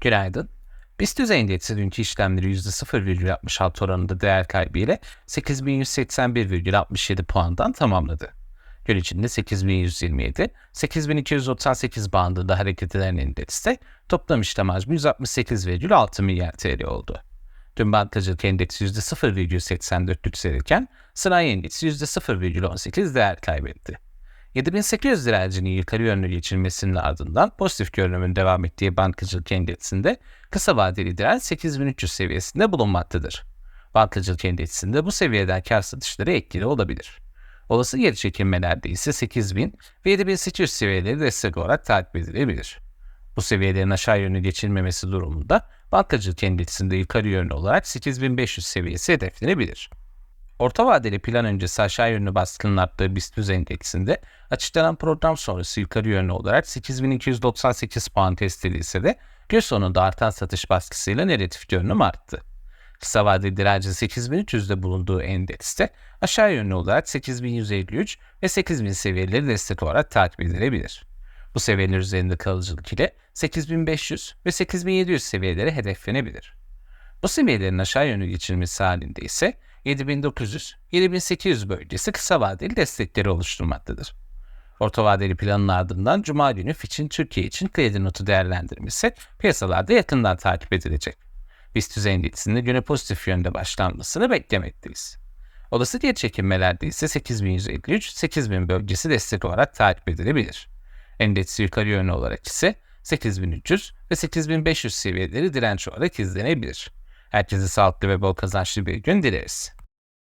Günaydın. BIST düzey endeksi dünkü işlemleri %0,66 oranında değer kaybı ile 8181,67 puandan tamamladı. Gün içinde 8127, 8298 bandında hareket eden endekste toplam işlem hacmi 168,6 milyar TL oldu. Dün bankacılık endeksi %0,84 yükselirken sanayi endeksi %0,18 değer kaybetti. 7800 direncinin yukarı yönlü geçilmesinin ardından pozitif görünümün devam ettiği bankacılık endeksinde kısa vadeli direnç 8300 seviyesinde bulunmaktadır. Bankacılık endeksinde bu seviyeden kar satışları etkili olabilir. Olası geri çekilmelerde ise 8000 ve 7800 seviyeleri destek olarak takip edilebilir. Bu seviyelerin aşağı yönlü geçilmemesi durumunda bankacılık endeksinde yukarı yönlü olarak 8500 seviyesi hedeflenebilir. Orta vadeli plan öncesi aşağı yönlü baskının arttığı BIST endeksinde açıklanan program sonrası yukarı yönlü olarak 8298 puan test edilse de gün sonunda artan satış baskısıyla negatif görünüm arttı. Kısa vadeli direncin 8300'de bulunduğu endekste aşağı yönlü olarak 8153 ve 8000 seviyeleri destek olarak takip edilebilir. Bu seviyeler üzerinde kalıcılık ile 8500 ve 8700 seviyeleri hedeflenebilir. Bu seviyelerin aşağı yönlü geçilmesi halinde ise 7900-7800 bölgesi kısa vadeli destekleri oluşturmaktadır. Orta vadeli planın ardından Cuma günü Fitch'in Türkiye için kredi notu değerlendirmesi piyasalarda yakından takip edilecek. BIST endeksinde güne pozitif yönde başlanmasını beklemekteyiz. Olası geri çekilmelerde ise 8153-8000 bölgesi destek olarak takip edilebilir. Endeksi yukarı yönlü olarak ise 8300 ve 8500 seviyeleri direnç olarak izlenebilir. Herkese sağlıklı ve bol kazançlı bir gün dileriz.